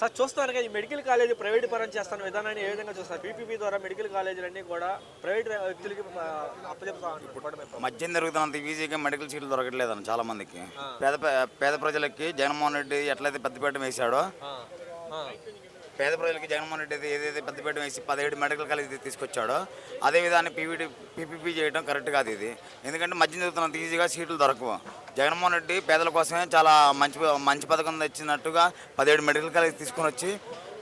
Sir చూస్తున్నారు కదా ఈ మెడికల్ కాలేజ్ ప్రైవేట్ పరం చేస్తున్న విధానాన్ని ఏ విధంగా చూస్తారు పీపీపీ ద్వారా మెడికల్ కాలేజీలన్నీ కూడా ప్రైవేట్ వ్యక్తులకి అప్పచెప్తా మద్యం జరుగుతున్నంత ఈజీగా మెడికల్ సీట్లు దొరకట్లేదని చాలా మందికి పేద పేద ప్రజలకి జగన్మోహన్ రెడ్డి ఎట్లయితే పెద్దపీట వేశాడో పేద ప్రజలకి జగన్మోహన్ రెడ్డి అయితే ఏదైతే పెద్దపేట వేసి పదిహేడు మెడికల్ కాలేజ్ తీసుకొచ్చాడో అదే విధాన్ని పీవీటీ పీపీపీ చేయడం కరెక్ట్ కాదు ఇది. ఎందుకంటే మధ్య చదువుతున్నంత ఈజీగా సీట్లు దొరకవు. జగన్మోహన్ రెడ్డి పేదల కోసమే చాలా మంచి మంచి పథకం తెచ్చినట్టుగా పదిహేడు మెడికల్ కాలేజ్ తీసుకొని వచ్చి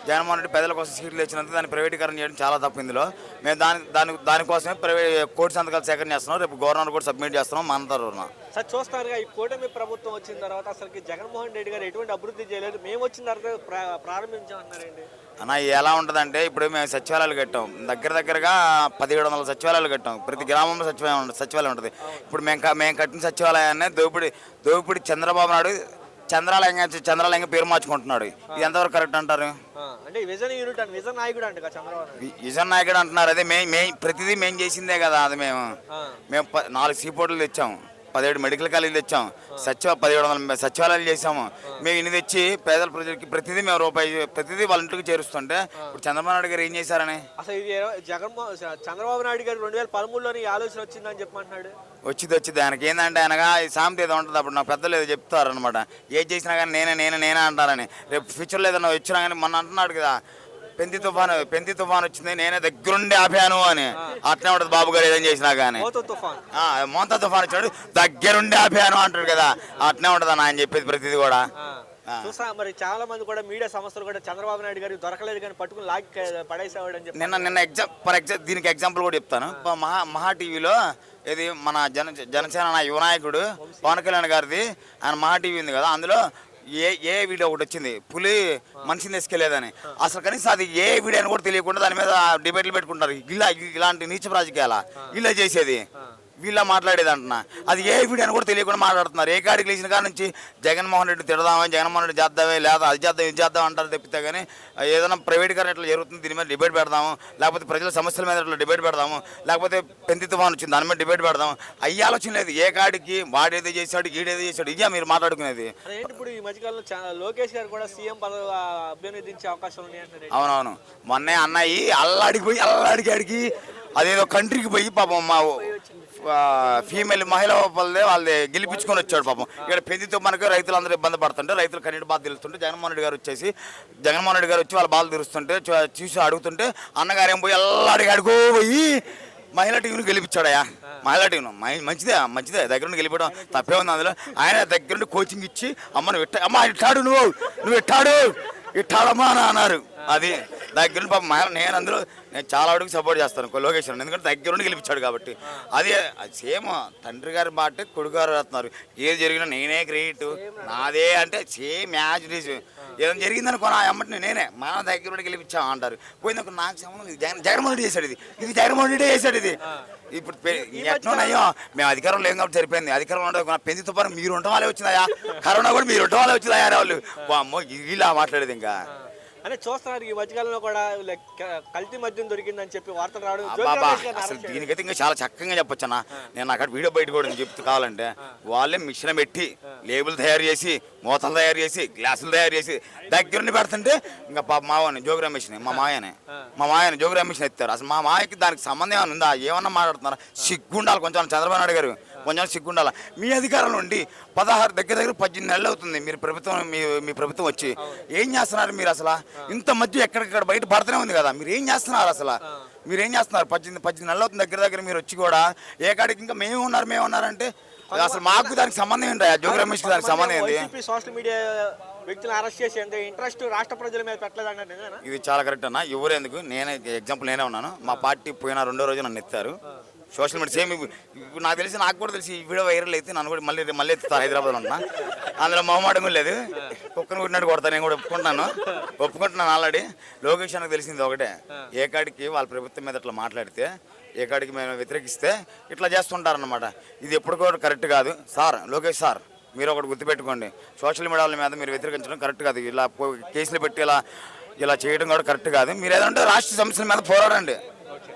జగన్మోహన్ రెడ్డి పేదల కోసం సీట్లు తెచ్చినందుకు దాన్ని ప్రైవేటీకరణ చేయడం చాలా తప్పు ఇందులో. మేము దాని దాని దానికోసమే ప్రైవేట్ కోర్టు సంతకాలు సేకరణ చేస్తున్నాం. రేపు గవర్నర్ కూడా సబ్మిట్ చేస్తున్నాం. మన తరఫున. సార్ చూస్తున్నారు ఈ కూటమి ప్రభుత్వం వచ్చిన తర్వాత అసలు జగన్మోహన్ రెడ్డి గారు ఎటువంటి అభివృద్ధి చేయలేదు. మేము వచ్చిన తర్వాత ప్రా- ప్రారంభించామన్నారండి. అన్న ఎలా ఉంటుందంటే ఇప్పుడు మేము సచివాలయాలు కట్టాం. దగ్గర దగ్గరగా పదిహేడు వందల సచివాలయాలు కట్టాం. ప్రతి గ్రామంలో సచివాలయం సచివాలయం ఉంటుంది. ఇప్పుడు మేము మేము కట్టిన సచివాలయాన్ని దోపిడి దోపిడి చంద్రబాబు నాయుడు చంద్రాలయంగా చంద్రాలయంగా పేరు మార్చుకుంటున్నాడు. ఇది ఎంతవరకు కరెక్ట్ అంటారు? అంటే విజన్ యూనిట్ అని విజన్ నాయకుడు అంట విజన్ నాయకుడు అంటున్నారు. అదే మేము మేము ప్రతిదీ మేము చేసిందే కదా అది మేము. మేము నాలుగు సీపోర్టులు తెచ్చాము. పదిహేడు మెడికల్ కాలేజీలు తెచ్చాం. సచివ పదిహేడు వందల సచివాలయాలు చేసాము మేము ఇన్ని తెచ్చి పేదల ప్రజలకి ప్రతిదీ మేము రూపాయి ప్రతిదీ వాళ్ళ ఇంటికి చేరుస్తుంటే ఇప్పుడు చంద్రబాబు నాయుడు గారు ఏం చేశారని? అసలు ఇది జగన్మోహన్ చంద్రబాబు నాయుడు గారు రెండు వేల పదమూడులోని ఈ ఆలోచన వచ్చిందని చెప్పమంటున్నాడు. వచ్చింది వచ్చింది. ఆయనకి ఏంటంటే ఆయనగా ఈ సామెత ఏదో ఉంటుంది. అప్పుడు నా పెద్దలు ఏదో చెప్తారు అనమాట ఏది చేసినా కానీ నేనే నేనే నేనే అంటారని. రేపు ఫ్యూచర్లో ఏదైనా వచ్చినా కానీ మొన్న అంటున్నాడు కదా. పెంతి తుఫాను పెంతి తుఫాను వచ్చింది నేనే దగ్గరుండి ఆపాను అని. అట్నే ఉంటుంది బాబు గారు ఏదైనా చేసినా కానీ మోతో తుఫాన్. వచ్చాడు దగ్గరుండి ఆపాను అంటాడు కదా. అట్నే ఉంటుంది అన్న ఆయన చెప్పేది ప్రతిదీ కూడా. చూసా మరి చాలా మంది కూడా మీడియా సంస్థలు కూడా చంద్రబాబు నాయుడు గారు దొరకలేదు కానీ పట్టుకుని లాగి పడేసేవాడు అని చెప్పి నిన్న నిన్న ఎగ్జామ్ ఫర్ ఎగ్జామ్ దీనికి ఎగ్జాంపుల్ కూడా చెప్తాను. మహా మహా టీవీలో ఇది మన జన జనసేన నా యువ నాయకుడు పవన్ కళ్యాణ్ గారిది ఆయన మహా టీవీ ఉంది కదా అందులో ఏ ఏ వీడియో ఒకటి వచ్చింది? పులి మనిషిని తీసుకెళ్ళేదని. అసలు కనీసం అది ఏ వీడియో అని కూడా తెలియకుండా దాని మీద డిబేట్లు పెట్టుకుంటారు ఇలా ఇలాంటి నీచ రాజకీయాల? ఇలా చేసేది. వీళ్ళ మాట్లాడేది అంటున్నా అది ఏ వీడియో అని కూడా తెలియకుండా మాట్లాడుతున్నారు. ఏ కాడికి లేచిన కాడ నుంచి జగన్మోహన్ రెడ్డి తిడదామని జగన్మోహన్ రెడ్డి చేద్దామే లేదా అది చేద్దాం ఇది చేద్దాం అంటారు తప్పితే కానీ ఏదైనా ప్రైవేట్ కార్ ఇట్లా జరుగుతుంది దీని మీద డిబేట్ పెడదాము లేకపోతే ప్రజల సమస్యల మీద ఇట్లా డిబేట్ పెడదాము లేకపోతే పెంతి తుఫాన్ వచ్చింది దాని మీద డిబేట్ పెడదాము అయ్యి ఆలోచన లేదు. ఏ కాడికి వాడేదో చేశాడు ఈడేదో చేశాడు ఇయ్యా మీరు మాట్లాడుకునేది. ఇప్పుడు ఈ మధ్యకాలంలో లోకేష్ గారు కూడా సీఎం అభ్యర్థించే అవకాశం అవునవును. మొన్నే అన్నయ్యి అల్లాడికి పోయి అల్లాడికి అడిగి అదేదో కంట్రీకి పోయి పాపం మా ఫీమేల్ మహిళ వాళ్ళదే వాళ్ళది గెలిపించుకొని వచ్చాడు పాపం. ఇక్కడ పెందితో మనకు రైతులందరూ ఇబ్బంది పడుతుంటే రైతులు కన్నీటి బాధ తెలుస్తుంటే జగన్మోహన్ రెడ్డి గారు వచ్చేసి జగన్మోహన్ రెడ్డి గారు వచ్చి వాళ్ళ బాధలు తీరుస్తుంటే చూ- చూసి అడుగుతుంటే అన్నగారు ఏం పోయి అల్లాడికి అడుగు పోయి మహిళా టీంను గెలిపించాడయా మహిళా టీంను. మంచిదే మంచిదే. దగ్గర నుండి గెలిపడం తప్పే ఉంది అందులో. ఆయన దగ్గర నుండి కోచింగ్ ఇచ్చి అమ్మ నువ్వు ఇట్టా అమ్మ ఇట్టాడు నువ్వు నువ్వు ఇట్టాడు ఇట్టాడమ్మా అని అన్నారు. అది. దగ్గర నుండి పాపం మహిళ నేను అందులో నేను చాలా అడుగు సపోర్ట్ చేస్తాను లోకేషన్ ఎందుకంటే దగ్గర నుండి గెలిపించాడు కాబట్టి. అదే సేమ్ తండ్రి గారి మాట కొడుకు గారు రాస్తున్నారు. ఏది జరిగినా నేనే గ్రేట్ నాదే అంటే సేమ్ ఈజ్ ఏదైనా జరిగిందనుకో నా అమ్మటిని నేనే. మన దగ్గర నుండి గెలిపించాం అంటారు. పోయిందనుకో నాకు సంబంధం. జగన్ జగన్మోహన్ రెడ్డి చేశాడు ఇది. ఇది జగన్మోహన్ రెడ్డి చేశాడు ఇది. ఇప్పుడు ఎట్లున్నాయో మేము అధికారం లేం కాబట్టి సరిపోయింది. అధికారం ఉండదు నా పెంది తుఫాను మీరు ఉండటం వల్లే వచ్చిందయా కరోనా కూడా మీరు ఉండటం వల్లే వచ్చిందయా వాళ్ళు అమ్మో ఇలా మాట్లాడేది ఇంకా. అంటే చూస్తున్నారు ఈ మధ్యకాలంలో కూడా కల్తీ మద్యం దొరికిందని చెప్పి వార్తలు రావడం అసలు. దీనికైతే ఇంకా చాలా చక్కగా చెప్పొచ్చు అన్న. నేను అక్కడ వీడియో బయట కూడా చెప్తూ కావాలంటే వాళ్ళే మిషన్ పెట్టి లేబుల్ తయారు చేసి మూతలు తయారు చేసి గ్లాసులు తయారు చేసి దగ్గరుండి పెడుతుంటే ఇంకా పాప మావని జోగి రమేష్ని మా మాయనే. మా మాయని జోగి రమేష్ని ఎత్తారు. అసలు మా మాయకి దానికి సంబంధం ఏమైనా ఉందా? ఏమన్నా మాట్లాడుతున్నారా? సిగ్గుండాలి కొంచెం చంద్రబాబు నాయుడు గారు. కొంచెం సిగ్గుండాలి? మీ అధికారంలో ఉండి పదహారు దగ్గర దగ్గర పద్దెనిమిది నెలలు అవుతుంది. మీరు ప్రభుత్వం మీ మీ ప్రభుత్వం వచ్చి. ఏం చేస్తున్నారు మీరు అసలు? ఇంత మధ్య ఎక్కడికక్కడ బయట పడుతూనే ఉంది కదా. మీరు ఏం చేస్తున్నారు అసలు? మీరు ఏం చేస్తున్నారు? పద్దెనిమిది పద్దెనిమిది నెలలు అవుతుంది దగ్గర దగ్గర మీరు వచ్చి కూడా. ఏ కాడికి ఇంకా మేము ఉన్నారు మేము ఉన్నారంటే అసలు మాకు దానికి సంబంధం ఏంటి జోగి రమేష్కి దానికి సంబంధం ఏంటి? సోషల్ మీడియా వ్యక్తులను అరెస్ట్ చేసి ఇంట్రెస్ట్ రాష్ట్ర ప్రజల మీద నిజమేనా? ఇది చాలా కరెక్ట్ అన్న. ఎవరు ఎందుకు నేనే ఎగ్జాంపుల్ నేనే ఉన్నాను. మా పార్టీ పోయిన రెండో రోజు నన్ను ఎత్తారు. సోషల్ మీడియా సేమ్ ఇప్పుడు నాకు తెలిసి నాకు కూడా తెలిసి ఈ వీడియో వైరల్ అయితే నన్ను కూడా మళ్ళీ మళ్ళీ ఎత్తుతారు హైదరాబాద్లో ఉన్నా. అందులో మొహమాటం లేదు. కుక్కను కొట్టినట్టు కొడతాను నేను కూడా ఒప్పుకుంటాను. ఒప్పుకుంటున్నాను ఆల్రెడీ. లోకేష్ నాకు తెలిసింది ఒకటే. ఏ కాడికి వాళ్ళ ప్రభుత్వం మీద ఇట్లా మాట్లాడితే ఏ కాడికి మేము వ్యతిరేకిస్తే ఇట్లా చేస్తుంటారన్నమాట. ఇది ఎప్పుడు కూడా కరెక్ట్ కాదు. సార్ లోకేష్ సార్ మీరు ఒకటి గుర్తుపెట్టుకోండి. సోషల్ మీడియాల మీద మీరు వ్యతిరేకించడం కరెక్ట్ కాదు. ఇలా కేసులు పెట్టి ఇలా ఇలా చేయడం కూడా కరెక్ట్ కాదు. మీరు ఏదంటే రాష్ట్ర సమస్యల మీద పోరాడండి.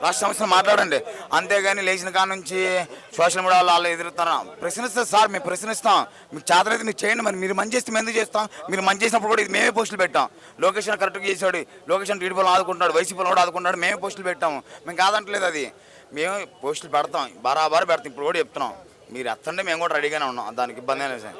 రాష్ట్ర సమస్యలు మాట్లాడండి. అంతేగాని లేచిన కాడ నుంచి సోషల్ మీడియా వాళ్ళు ఎదురుతారా? ప్రశ్నిస్తారు సార్ మేము ప్రశ్నిస్తాం. మీకు చేతనైతే మీరు చేయండి మరి మీరు మంచి చేస్తే మేము ఎందుకు చేస్తాం? మీరు మంచి చేసినప్పుడు కూడా ఇది మేమే పోస్టులు పెట్టాం. లొకేషన్ కరెక్ట్గా చేసాడు లొకేషన్ టీడీపీలో ఆదుకుంటున్నాడు వైసీపీలో కూడా ఆదుకుంటున్నాడు మేమే పోస్టులు పెట్టాము మేము కాదంటలేదు అది. మేము పోస్టులు పెడతాం బరాబర్ పెడతాం. ఇప్పుడు కూడా చెప్తున్నాం. మీరు ఎత్తండి మేము కూడా రెడీగానే ఉన్నాం. దానికి ఇబ్బంది అనేది